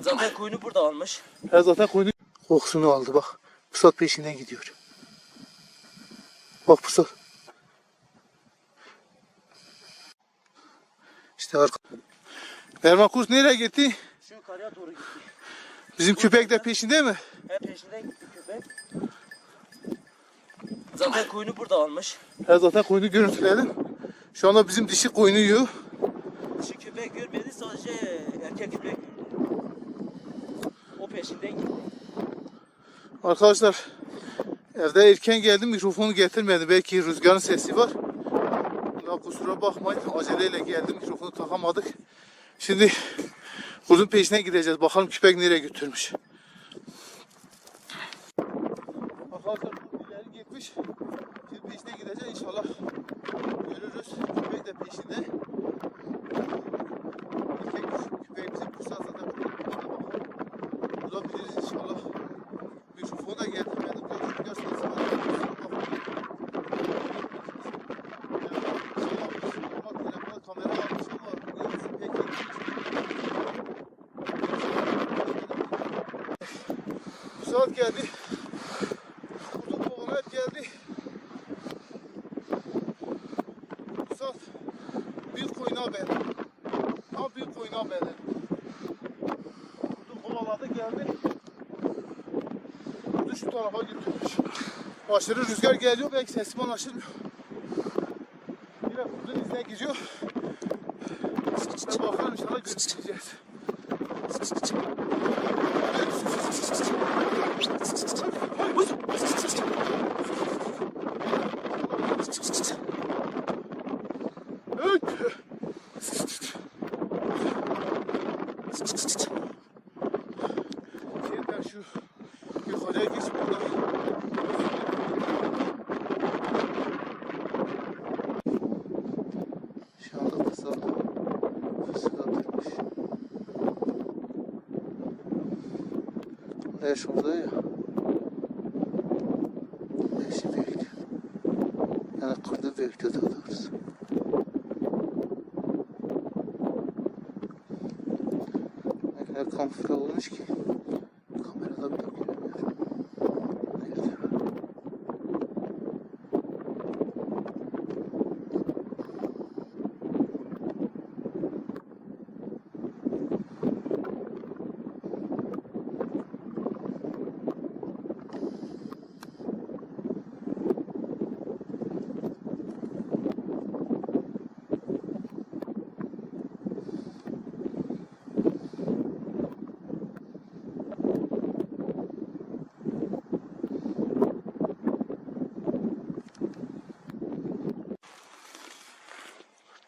Zaten koyunu burada almış. Ya zaten koyunu kokusunu aldı bak. Pusat peşinden gidiyor. Bak pusat. İşte arka. Erman kurt nereye gitti? Şu yukarıya doğru gitti. Bizim köpek de peşinde mi? Hep peşinden gitti köpek. Zaten koyunu burada almış. Ya zaten koyunu görüntüledim. Şu anda bizim dişi koyunu yiyor. Şu köpek görmedi sadece erkek köpek gördü. O Arkadaşlar evde erken geldim mikrofonu getirmedim. Belki rüzgarın sesi var. Ya kusura bakmayın aceleyle geldim mikrofonu takamadık. Şimdi kuzun peşine gideceğiz. Bakalım köpek nereye götürmüş. Arkadaşlar ileri gitmiş. Şimdi peşine gideceğiz inşallah. Görürüz. Köpek de peşinde. Erkek köpek bizim kusa zaten. Bulabiliriz inşallah. Mikrofonu da getirmedim. Rüzgar sesi var. İnşallah kamera almış ama görüntüsü pek iyi değil. Bu saat geldi. Kutu kovalar hep geldi. Bu saat bir koyuna haber. Tam bir koyuna haber. Kutu kovaladı geldi. Kutu şu tarafa götürmüş. Aşırı rüzgar geliyor belki sesim anlaşılmıyor. Yine kurdun izine gidiyor. Ben bakalım inşallah görüşeceğiz. Yeter şu yukarıya geç buradan. Şu anda kısa fısık atılmış. Ne şurada ya? Eşi büyüktü. Yani kurdu büyüktü daha doğrusu. Ne kadar kamufle olmuş ki. Kamerada bile göremiyorum.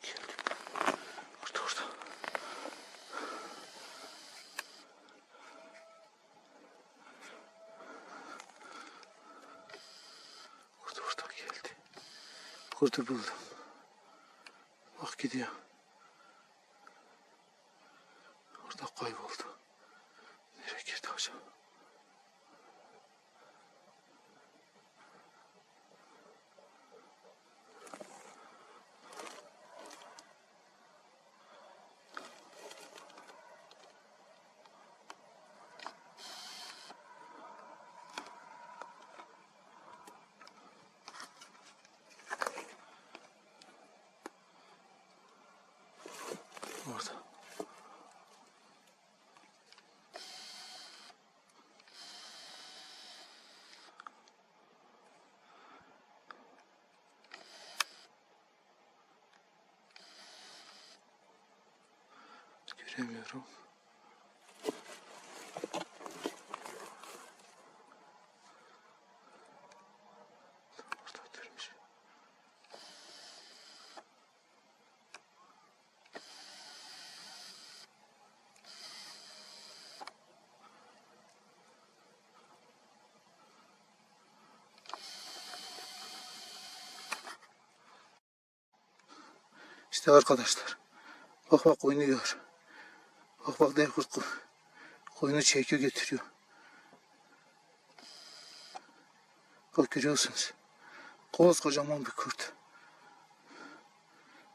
Nerede? Orada orada. Orada orada geldi. Kurdu buldum. Bak gidiyor. Orada kayboldu. Nereye girdi acaba? Orada. Orada durmuş. İşte arkadaşlar. Bak bak oynuyor. Bak bak dev kurt ko- koyunu çekiyor götürüyor. Bak görüyorsunuz. Kocaman bir kurt.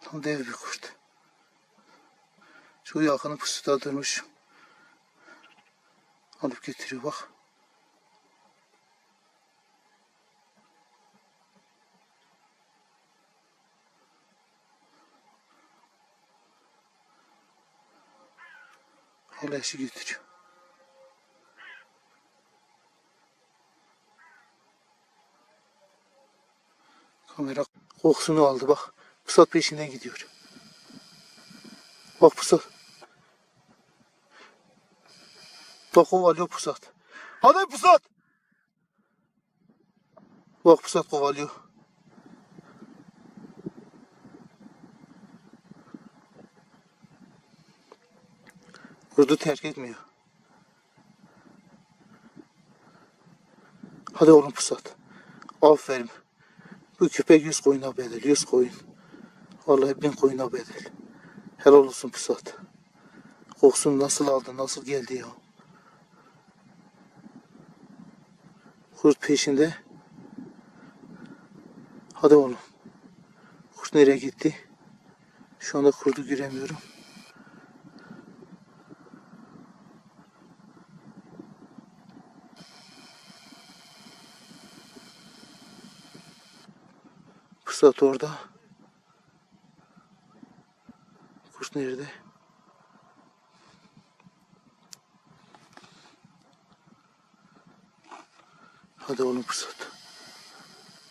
Tam dev bir kurt. Şu yakını pusuda durmuş. Alıp götürüyor bak. Eşi götürüyor. Kamera kokusunu aldı bak. Pusat peşinden gidiyor. Bak pusat. Bak kovalıyor pusat. Hadi pusat. Bak pusat kovalıyor. Kurdu terk etmiyor. Hadi oğlum pusat. Aferin. Bu köpek yüz koyuna bedel. Yüz koyun. Vallahi bin koyuna bedel. Helal olsun pusat. Kokusunu nasıl aldı, nasıl geldi ya. Kurt peşinde. Hadi oğlum. Kurt nereye gitti? Şu anda kurdu göremiyorum. Pusat orada. Kurt nerede? Hadi oğlum pusat.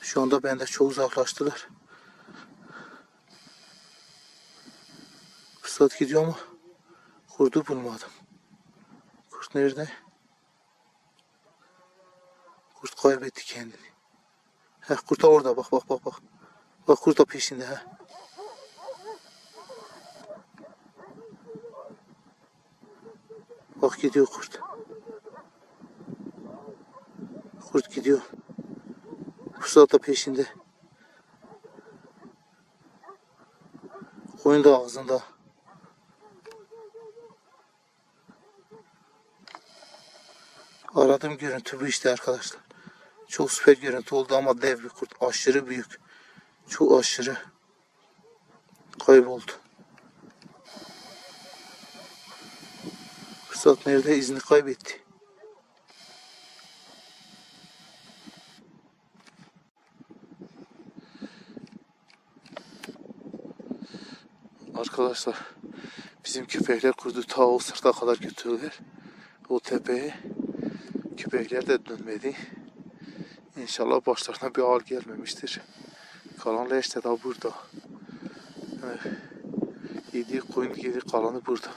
Şu anda benden çok uzaklaştılar. Pusat gidiyor mu? Kurdu bulmadım. Kurt nerede? Kurt kaybetti kendini. Heh kurt da orada bak bak bak bak. Bak kurt da peşinde ha. Bak gidiyor kurt. Kurt gidiyor. Pusat da peşinde. Koyun da ağzında. Aradığım görüntü bu işte arkadaşlar. Çok süper görüntü oldu ama dev bir kurt. Aşırı büyük. Çok aşırı. Kayboldu. Fırsat nerede? İzni kaybetti. Arkadaşlar bizim köpekler kurdu ta o sırta kadar götürdüler. O tepeye. Köpekler de dönmedi. İnşallah başlarına bir ağır gelmemiştir. Kalan leş de daha burada. Yani yediği koyun yedi kalanı burada.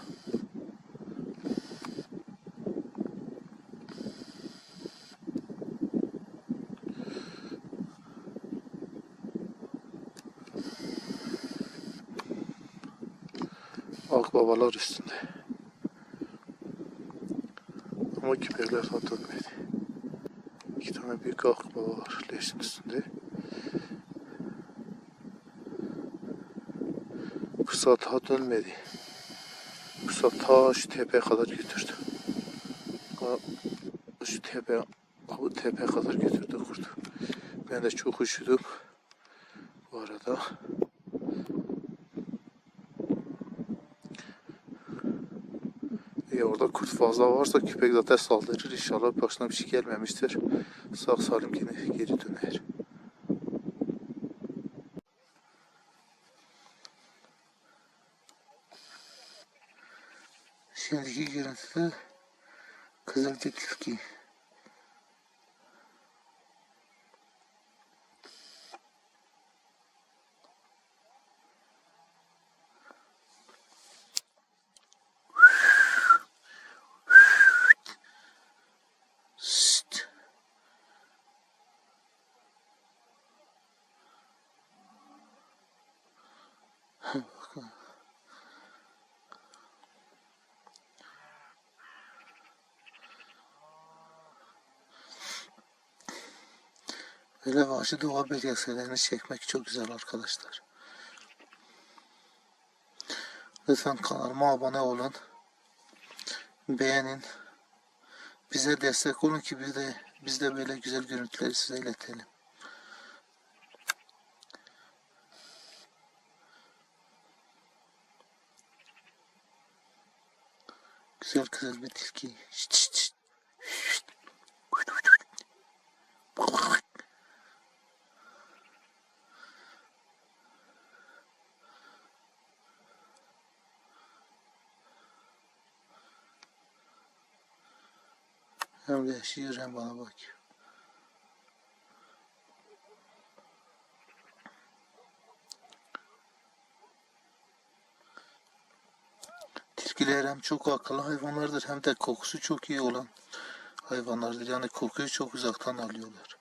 Akbabalar üstünde. Ama daha dönmedi. İki tane büyük akbaba var leşin üstünde. Pusat daha dönmedi. Pusat ta şu tepeye kadar götürdü. Şu tepe, bu tepeye kadar götürdü kurdu. Ben de çok üşüdüm. Bu arada. E orada kurt fazla varsa köpek zaten saldırır. İnşallah başına bir şey gelmemiştir. Sağ salim geri döner. 11 казак Hele vahşi doğa belgeselerini çekmek çok güzel arkadaşlar. Lütfen kanalıma abone olun. Beğenin. Bize destek olun ki biz de, biz de böyle güzel görüntüleri size iletelim. Güzel kızıl bir tilki. Şşt şşt şşt. Hem yaşıyor hem bana bakıyor. Tilkiler hem çok akıllı hayvanlardır hem de kokusu çok iyi olan hayvanlardır. Yani kokuyu çok uzaktan alıyorlar.